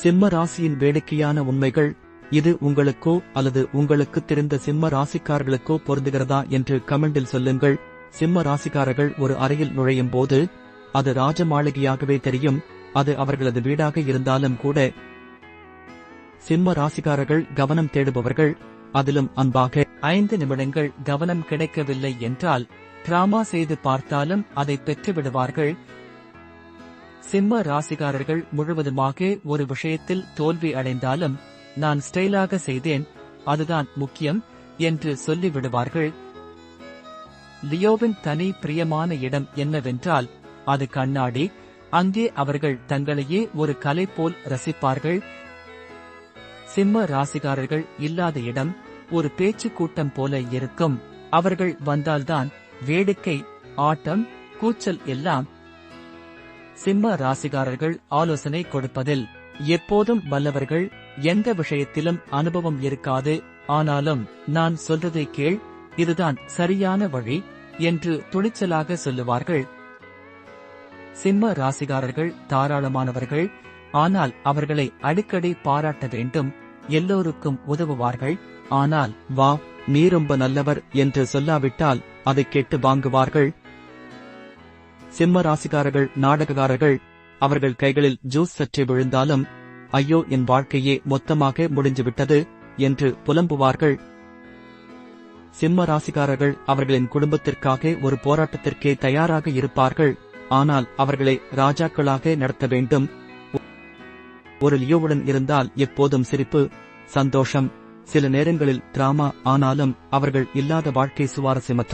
சிம்ம ராசியின் வேடிக்கையான உண்மைகள் இது உங்களுக்கோ அல்லது உங்களுக்கு தெரிந்த சிம்ம ராசிக்காரர்களுக்கோ பொருந்துகிறதா என்று கமெண்டில் சொல்லுங்கள். சிம்ம ராசிக்காரர்கள் ஒரு அறையில் நுழையும் போது அது ராஜ மாளிகையாகவே தெரியும் அது அவர்களது வீடாக இருந்தாலும் கூட. சிம்ம ராசிக்காரர்கள் கவனம் தேடுபவர்கள் அதிலும் அன்பாக. ஐந்து நிமிடங்கள் கவனம் கிடைக்கவில்லை என்றால் டிராமா செய்து பார்த்தாலும் அதை பெற்று விடுவார்கள் சிம்ம ராசிகாரர்கள் முழுவதுமாக ஒரு விஷயத்தில் தோல்வி அடைந்தாலும் நான் ஸ்டைலாக செய்தேன் அதுதான் முக்கியம் என்று சொல்லி விடுவார்கள் லியோவின் தனி பிரியமான இடம் என்னவென்றால் அது கண்ணாடி அங்கே அவர்கள் தங்களையே ஒரு கலை போல் ரசிப்பார்கள். சிம்ம ராசிகாரர்கள் இல்லாத இடம் ஒரு பேச்சு கூட்டம் போல இருக்கும். அவர்கள் வந்தால்தான் வேடிக்கை ஆட்டம் கூச்சல் எல்லாம் சிம்ம ராசிகாரர்கள் ஆலோசனை கொடுப்பதில் எப்போதும் வல்லவர்கள் எந்த விஷயத்திலும் அனுபவம் இருக்காது. ஆனாலும் நான் சொல்றதை கேள் இதுதான் சரியான வழி என்று துணிச்சலாக சொல்லுவார்கள். சிம்ம ராசிகாரர்கள் தாராளமானவர்கள் ஆனால் அவர்களை அடிக்கடி பாராட்ட வேண்டும் எல்லோருக்கும் உதவுவார்கள். ஆனால் வா நீ ரொம்ப நல்லவர் என்று சொல்லாவிட்டால் அதை கேட்டு வாங்குவார்கள். சிம்ம ராசிக்காரர்கள் நாடகக்காரர்கள் அவர்கள் கைகளில் ஜூஸ் சற்றே விழுந்தாலும் ஐயோ என் வாழ்க்கையே மொத்தமாக முடிஞ்சுவிட்டது என்று புலம்புவார்கள். சிம்ம ராசிக்காரர்கள் அவர்களின் குடும்பத்திற்காக ஒரு போராட்டத்திற்கே தயாராக இருப்பார்கள். ஆனால் அவர்களை ராஜாக்களாக நடத்த வேண்டும். ஒரு லியோவுடன் இருந்தால் எப்போதும் சிரிப்பு சந்தோஷம். சில நேரங்களில் டிராமா ஆனாலும் அவர்கள் இல்லாத வாழ்க்கை சுவாரஸ்யமற்ற